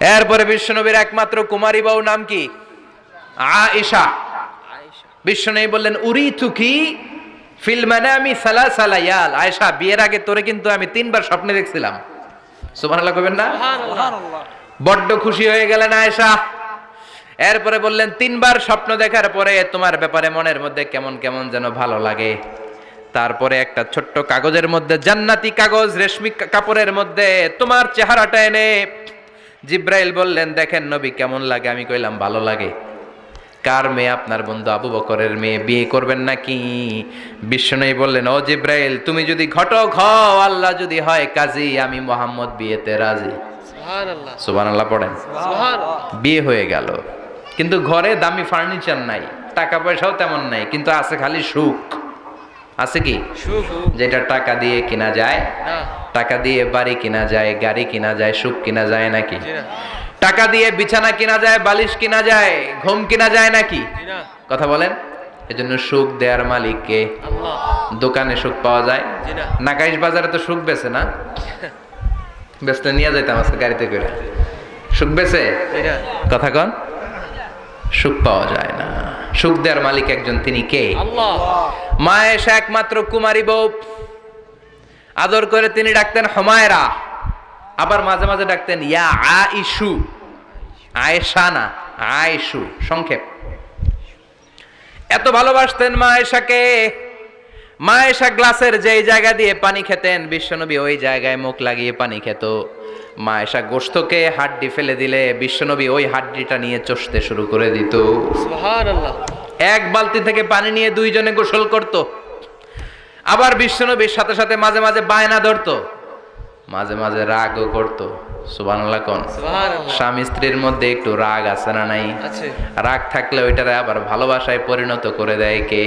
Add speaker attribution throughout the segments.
Speaker 1: এরপরে বিশ্বনবীর একমাত্র কুমারী বউ নাম কি? আয়েশা। বিশ্বনবী বললেন উরি থুকি ফিল মানে আমি সালা সালায়াল আয়েশা বিয়ের আগে তোরে কিন্তু আমি তিনবার স্বপ্নে দেখছিলাম। সুবহানাল্লাহ কবেন না? বড্ড খুশি হয়ে গেলেন আয়েশা। এরপরে বললেন তিনবার স্বপ্ন দেখার পরে তোমার ব্যাপারে মনের মধ্যে কেমন কেমন যেন ভালো লাগে? তারপরে একটা ছোট্ট কাগজের মধ্যে জান্নাতি কাগজ রেশমি কাপড়ের মধ্যে তোমার চেহারাটা এনে জিব্রাইল বললেন দেখেন নবী কেমন লাগে? আমি কইলাম ভালো লাগে। কার মেয়ে? আপনার বন্ধু আবু বকরের মেয়ে। বিয়ে করবেন নাকি? বিশ্বনবী বললেন ও জিব্রাইল তুমি যদি ঘটক হও আল্লাহ যদি হয় কাজী আমি মোহাম্মদ বিয়েতে রাজি।
Speaker 2: সুবহানাল্লাহ।
Speaker 1: সুবহানাল্লাহ পড়েন। বিয়ে হয়ে গেল। কিন্তু ঘরে দামি ফার্নিচার নাই টাকা পয়সাও তেমন নাই কিন্তু আছে খালি সুখ। আছে কি?
Speaker 2: সুখ।
Speaker 1: যেটা টাকা দিয়ে কিনা যায়। টাকা দিয়ে বাড়ি কিনা যায় গাড়ি কিনা যায় সুখ কিনা যায় নাকি? টাকা দিয়ে বিছানা কিনা যায় বালিশ কিনা যায় ঘুম কিনা যায় নাকি? কথা বলেন। এজন্য সুখ দেওয়ার মালিককে দোকানে সুখ পাওয়া যায়। নাকাইশ বাজারে তো সুখ বেছে না। বেচতে নিয়ে যাইতাম আজকে গাড়িতে করে। সুখ বেছে কথা কন। সুখ পাওয়া যায় না। সুখ দেওয়ার মালিক একজন তিনি কে? মা এসে একমাত্র কুমারী বউ। আদর করে তিনি ডাকতেন হমায়রা। আবার মাঝে মাঝে ডাকতেন ইয়া আইসু আয়েশা। না আয়েশু সংক্ষেপ। এত ভালোবাসতেন মা এশাকে মা এশা গ্লাসের যেই জায়গা দিয়ে পানি খেতেন বিশ্বনবী ওই জায়গায় মুখ লাগিয়ে পানি খেত। মা এশা গোস্তকে হাড্ডি ফেলে দিলে বিশ্বনবী ওই হাড্ডিটা নিয়ে চষতে শুরু করে দিত। এক বালতি থেকে পানি নিয়ে দুইজনে গোসল করত। আবার বিশ্বনবীর সাথে সাথে মাঝে মাঝে বায়না ধরতো। মাঝে মাঝে রাগও করতো। কোন? স্বামী স্ত্রীর মধ্যে একটু রাগ আছে না নাই? রাগ থাকলে ওইটারে আবার ভালোবাসায় পরিণত করে দেয় কে?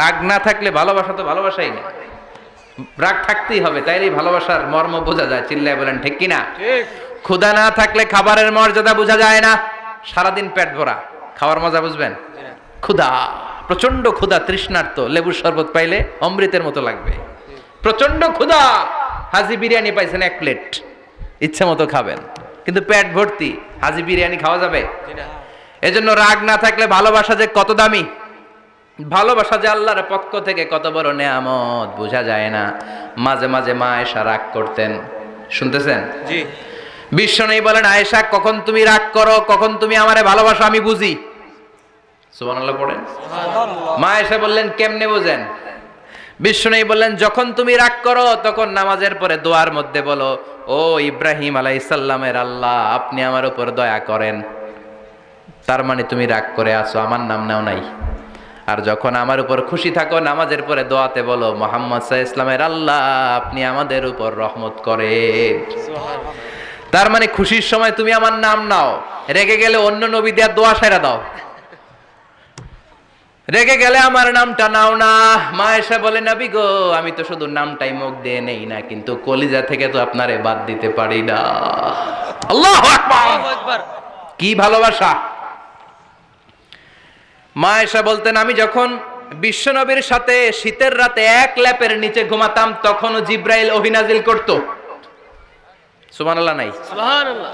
Speaker 1: রাগ না থাকলে ভালোবাসা তো ভালোবাসাই না রাগ থাকতেই হবে তাইলেই ভালোবাসার মর্ম বোঝা যায়। চিল্লায় বলেন ঠিক কিনা? ক্ষুধা না থাকলে খাবারের মর্যাদা বোঝা যায় না। সারাদিন পেট ভরা। খাওয়ার মজা বুঝবেন? ক্ষুধা। প্রচণ্ড ক্ষুধা তৃষ্ণার্ত লেবুর শরবত পাইলে অমৃতের মতো লাগবে। প্রচণ্ড ক্ষুধা! হাজি বিরিয়ানি পাইছেন এক প্লেট। ইচ্ছে মতো খাবেন। কিন্তু পেট ভর্তি হাজি বিরিয়ানি খাওয়া যাবে? এজন্য রাগ না থাকলে ভালোবাসা যে কত দামি? ভালোবাসা যে আল্লাহর পক্ষ থেকে কত বড় নেয়ামত বোঝা যায় না। মাঝে মাঝে মা এসা রাগ করতেন। শুনতেছেন?
Speaker 2: জি।
Speaker 1: বিশ্ব নেই বলেন আয়েশা কখন তুমি রাগ করো কখন তুমি আমারে ভালোবাসো আমি বুঝি। সুবহানাল্লাহ পড়েন। মা এসে বললেন কেমনে বোঝেন? নেই বললেন যখন তুমি রাগ করো তখন নামাজের পরে দোয়ার মধ্যে বলো ও ইব্রাহিম আলাইসাল্লামের আল্লাহ আপনি আমার উপর দয়া করেন। তার মানে তুমি রাগ করে আসো আমার নাম নাও নাই। আর যখন আমার উপর খুশি থাকো নামাজের পরে দোয়াতে বলো মোহাম্মদ সাহা ইসলামের আল্লাহ আপনি আমাদের উপর রহমত করে তার মানে খুশির সময় তুমি আমার নাম নাও রেগে গেলে অন্য নবী দেওয়ার দোয়া সেরা দাও। রেগে গেলে আমার নামটা নাও না। মা এসে বলে নবী গো আমি তো শুধু নামটাই মুখ দিয়ে নেই না কিন্তু কলিজা থেকে তো আপনারে বাদ দিতে পারি না। আল্লাহ কি ভালোবাসা। মা এসে বলতেন আমি যখন বিশ্বনবীর সাথে শীতের রাতে এক ল্যাপের নিচে ঘুমাতাম তখনও জিব্রাইল অভিনাজিল করত। সুবহানাল্লাহ নাই।
Speaker 2: সুবহানাল্লাহ।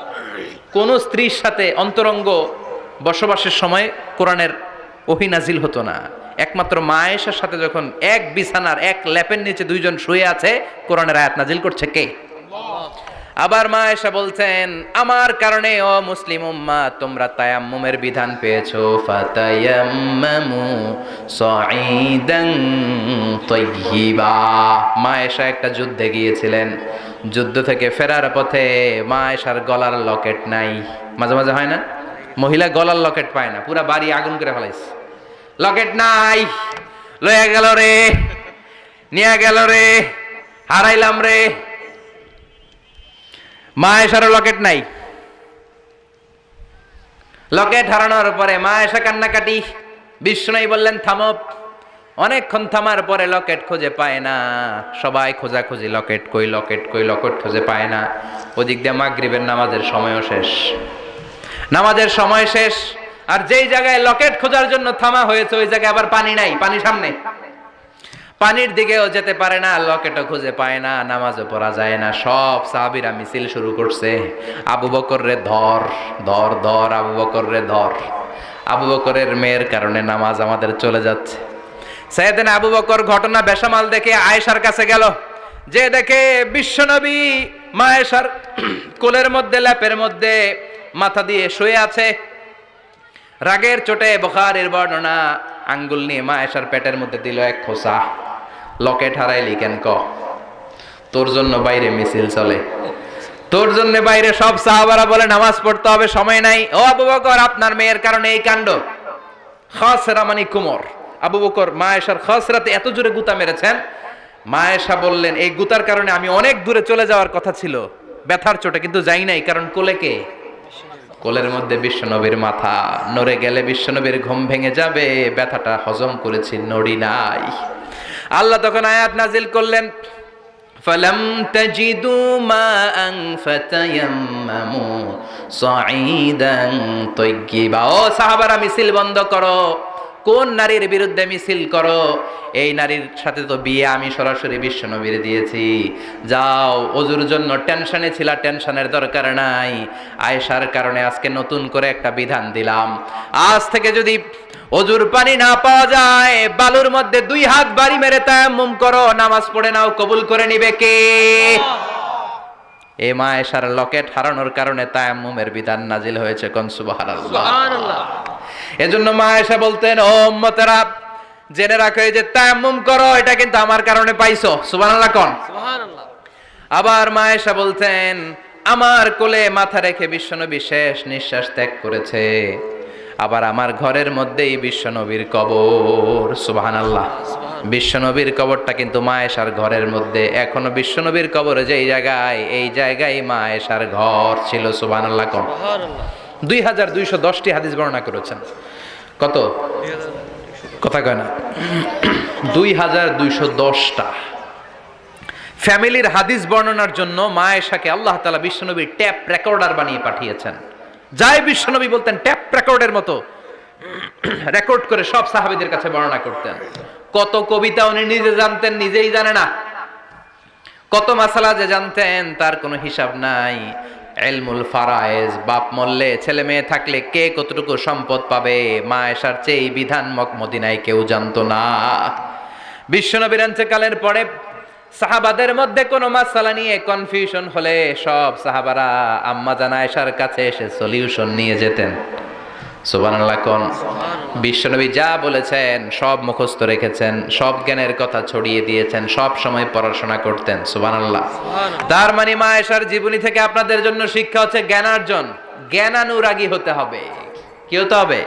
Speaker 1: কোন স্ত্রীর সাথে অন্তরঙ্গ বসবাসের সময় কোরআনের ওহিনাজিল হতো না। একমাত্র মায়েশার সাথে যখন এক বিছানার এক ল্যাপের নিচে দুইজন শুয়ে আছে, কোরআনের আয়াত নাজিল করছে কে? আবার মা এসে বলছেন, আমার কারণে, ও মুসলিম উম্মা, তোমরা তায়াম্মুমের বিধান পেয়েছ। ফাতায়াম্মামু সাঈদান তাইয়্যিবা। মা এসা একটা যুদ্ধে গিয়েছিলেন। যুদ্ধ থেকে ফেরার পথে মা এসার গলার লকেট নাই। মাঝে মাঝে হয় না? মহিলা গলার লকেট পায় না, পুরা বাড়ি আগুন করে ফেলাইছে। লকেট নাই লয়ে গেল রে, নিয়ে গেল রে, হারাইলাম রে। মা এসারও লকেট নাই। লকেট হারানোর পরে মা এসা কান্নাকাটি বিষ্ণুই বললেন, থামো। অনেকক্ষণ থামার পরে লকেট খুঁজে পায় না। সবাই খোঁজাখুঁজি, লকেট কই লকেট কই, লকেট খুঁজে পায় না। ওদিক দিয়ে মাগরিবের নামাজের সময়ও শেষ। নামাজের সময় শেষ, আর যেই জায়গায় লকেট খোঁজার জন্য থামা হয়েছে, ওই জায়গায় আবার পানি নাই, পানি সামনে। পানির দিকেও যেতে পারে না, লকেটও খুঁজে পায় না, নামাজও পড়া যায় না। সব সাহাবিরা মিছিল শুরু করছে। আবু বকর রে ধর ধর ধর, আবু বকর রে ধর। আবু বকরের মেয়ের কারণে নামাজ আমাদের চলে যাচ্ছে। সেদিন আবু বকর ঘটনা বেসামাল দেখে আয়েশার কাছে গেল। যে দেখে বিশ্বনবী মায়েশার কোলের মধ্যে, ল্যাপের মধ্যে মাথা দিয়ে শুয়ে আছে। রাগের চোটে বখারের বর্ণনা, আঙ্গুল নিয়ে মায়েশার পেটের মধ্যে দিল এক খোসা। লকেট হারাইলি কেন ক? তোর জন্য বাইরে মিছিল চলে। তোর জন্য বাইরে সব সাহাবারা বলে নামাজ পড়তে হবে, সময় নাই। ও আবু বকর, আপনার মেয়ের কারণে এই কাণ্ড। খসরা মানে কুমর। আবু বকর, মায়েশার খসরাতে এত জোরে গুতা মেরেছেন। মায়েশা বললেন, এই গুতার কারণে আমি অনেক দূরে চলে যাওয়ার কথা ছিল। ব্যথার চোটে, কিন্তু যাই নাই, কারণ কোলে কে? কোলের মধ্যে বিশ্বনবীর মাথা নড়ে গেলে বিশ্বনবীর ঘুম ভেঙে যাবে ব্যথাটা হজম করেছি নড়ি নাই আল্লাহ তখন আয়াত নাজিল করলেন فلم تجدوا ماء فتيمموا صعيدا طيبا ও সাহাবারা মিছিল বন্ধ করো কোন নারীর বিরুদ্ধে মিছিল করো? এই নারীর সাথে তো বিয়ে আমি সরাসরি বিশ্বনবীর দিয়েছি। যাও, অজুর জন্য টেনশনে ছিল, টেনশনের দরকার নাই। আয়েশার কারণে আজকে নতুন করে একটা বিধান দিলাম। আজ থেকে যদি অজুর পানি না পাওয়া যায়, বালুর মধ্যে দুই হাত বাড়ি মেরে তায়াম্মুম করো। নামাজ পড়ে নাও, কবুল করে নিবে কে? এ মা এসার লকেট হারানোর কারণে তায়াম্মুমের বিধান নাজিল হয়েছে এজন্য মা এসা বলতেন ও উম্মতেরা জেনে রাখো এই যে তায়াম্মুম করো এটা কিন্তু আমার কারণে পাইছো। সুবহানাল্লাহ কোন?
Speaker 2: সুবহানাল্লাহ।
Speaker 1: আবার মা এসা বলতেন আমার কোলে মাথা রেখে বিশ্বনবী শেষ নিঃশ্বাস ত্যাগ করেছে। আবার আমার ঘরের মধ্যেই বিশ্বনবীর কবর। সুবহানাল্লাহ। বিশ্বনবীর কবরটা কিন্তু মায়েশার ঘরের মধ্যে। এখনও বিশ্বনবীর কবর যেই জায়গায় এই জায়গায় মায়েশার ঘর ছিল সুবহানাল্লাহ আল্লাহ
Speaker 2: সুবহানাল্লাহ।
Speaker 1: দুই হাজার দুইশো দশটি হাদিস বর্ণনা করেছেন। কত? কথা কয় না। দুই হাজার দুইশো দশটা। ফ্যামিলির হাদিস বর্ণনার জন্য মায়েশাকে আল্লাহ তালা বিশ্বনবীর ট্যাপ রেকর্ডার বানিয়ে পাঠিয়েছেন। যাই বিশ্বনবী বলতেন ট্যাপ রেকর্ডের মতো রেকর্ড করে সব সাহাবিদের কাছে বর্ণনা করতেন। কত কবিতা উনি নিজে জানতেন, নিজেই জানে না। কত মাসালা যে জানতেন, তার কোনো হিসাব নাই। এলমুল ফারায়েজ, বাপ মরলে ছেলে মেয়ে থাকলে কে কতটুকু সম্পদ পাবে? মা এসার চেয়ে এই বিধান কেউ জানতো না। বিশ্বনবীর কালের পরে সাহাবাদের মধ্যে কোনো মাসালা নিয়ে কনফিউশন হলে সব সাহাবারা আম্মা জানা এসার কাছে এসে সলিউশন নিয়ে যেতেন। সুবহানাল্লাহ কোন বিশ্বনবী যা বলেছেন সব মুখস্থ রেখেছেন সব জ্ঞানের কথা ছড়িয়ে দিয়েছেন সব সময় পড়াশোনা করতেন সুবহানাল্লাহ। তার মানে মায়েশার জীবনী থেকে আপনাদের জন্য শিক্ষা হচ্ছে জ্ঞানার্জন জ্ঞানানুরাগী হতে হবে। কি হতে হবে?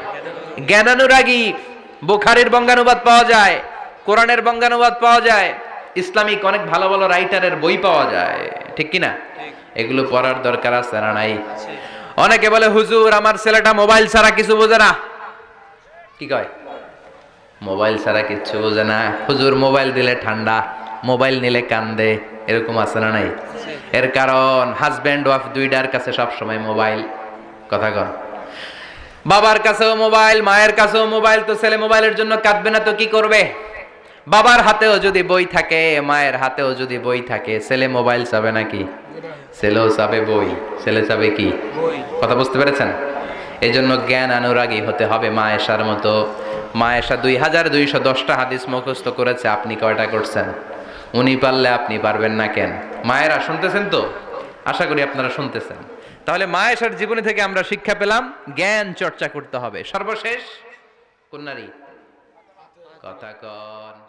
Speaker 1: জ্ঞানানুরাগী বুখারির বঙ্গানুবাদ পাওয়া যায় কোরআনের বঙ্গানুবাদ পাওয়া যায় ইসলামিক অনেক ভালো ভালো রাইটারের বই পাওয়া যায় ঠিক কি না এগুলো পড়ার দরকার আছে না নাই? অনেকে বলে, হুজুর, আমার ছেলেটা মোবাইল ছাড়া কিছু বোঝে না। কি কয়? মোবাইল ছাড়া কিচ্ছু বোঝে না। হুজুর, মোবাইল দিলে ঠান্ডা, মোবাইল নিলে কান্দে। এরকম আছে না নাই? এর কারণ হাজব্যান্ড ওয়াইফ দুইটার কাছে সব সময় মোবাইল। কথা কন। বাবার কাছেও মোবাইল, মায়ের কাছেও মোবাইল, তো ছেলে মোবাইলের জন্য কাঁদবে না তো কি করবে? বাবার হাতেও যদি বই থাকে, মায়ের হাতেও যদি বই থাকে, ছেলে মোবাইল চাবে নাকি? ছেলেও চাবে বই ছেলে চাবে কি? কথা বুঝতে পেরেছেন? এই জন্য জ্ঞান অনুরাগী হতে হবে মা এসার মতো। মা এসা দুই হাজার দুইশো দশটা হাদিস মুখস্থ করেছে আপনি কয়টা করছেন? উনি পারলে আপনি পারবেন না কেন? মায়েরা শুনতেছেন তো? আশা করি আপনারা শুনতেছেন। তাহলে মা এসার জীবনী থেকে আমরা শিক্ষা পেলাম জ্ঞান চর্চা করতে হবে। সর্বশেষ কন্যারী। কথা কন।